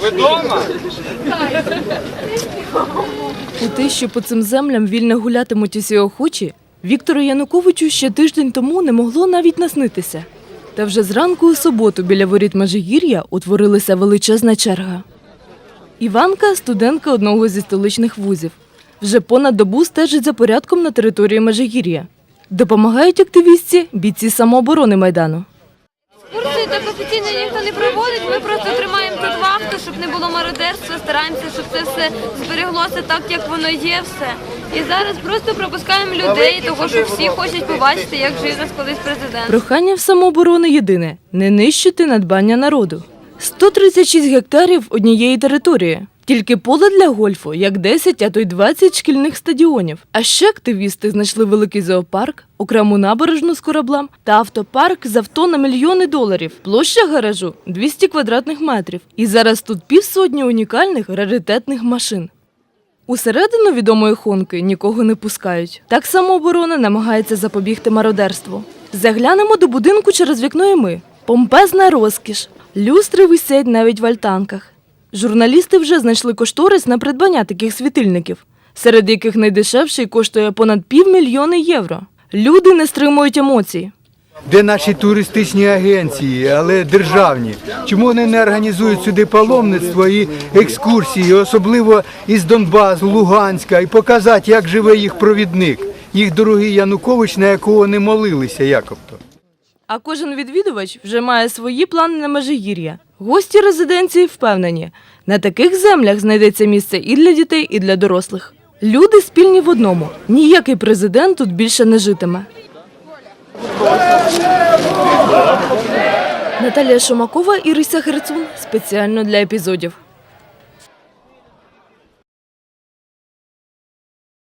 Ви вдома? У те, що по цим землям вільно гулятимуть усі охочі, Віктору Януковичу ще тиждень тому не могло навіть наснитися. Та вже зранку у суботу біля воріт Межигір'я утворилася величезна черга. Іванка студентка одного зі столичних вузів. Вже понад добу стежить за порядком на території Межигір'я. Допомагають активістці бійці самооборони Майдану. Так офіційно ніхто не проводить. Ми просто тримаємо тут вахту, щоб не було мародерства, стараємося, щоб це все збереглося так, як воно є все. І зараз просто пропускаємо людей, тому що всі хочуть побачити, як жив нас колись президент. Прохання в самооборони єдине не нищити надбання народу. 136 гектарів однієї території. Тільки поле для гольфу, як 10, а то й 20 шкільних стадіонів. А ще активісти знайшли великий зоопарк, окрему набережну з кораблем та автопарк з авто на мільйони доларів. Площа гаражу 200 квадратних метрів. І зараз тут півсотні унікальних раритетних машин. Усередину відомої хонки нікого не пускають. Так само оборона намагається запобігти мародерству. Заглянемо до будинку через вікно і ми. Помпезна розкіш. Люстри висять навіть в альтанках. Журналісти вже знайшли кошторис на придбання таких світильників, серед яких найдешевший коштує понад півмільйони євро. Люди не стримують емоцій. Де наші туристичні агенції, але державні? Чому вони не організують сюди паломництво і екскурсії, особливо із Донбасу, Луганська, і показати, як живе їх провідник, їх дорогий Янукович, на якого вони молилися, якобто. А кожен відвідувач вже має свої плани на Межигір'я. Гості резиденції впевнені, на таких землях знайдеться місце і для дітей, і для дорослих. Люди спільні в одному. Ніякий президент тут більше не житиме. Наталія Шумакова і Рися Герцун спеціально для епізодів.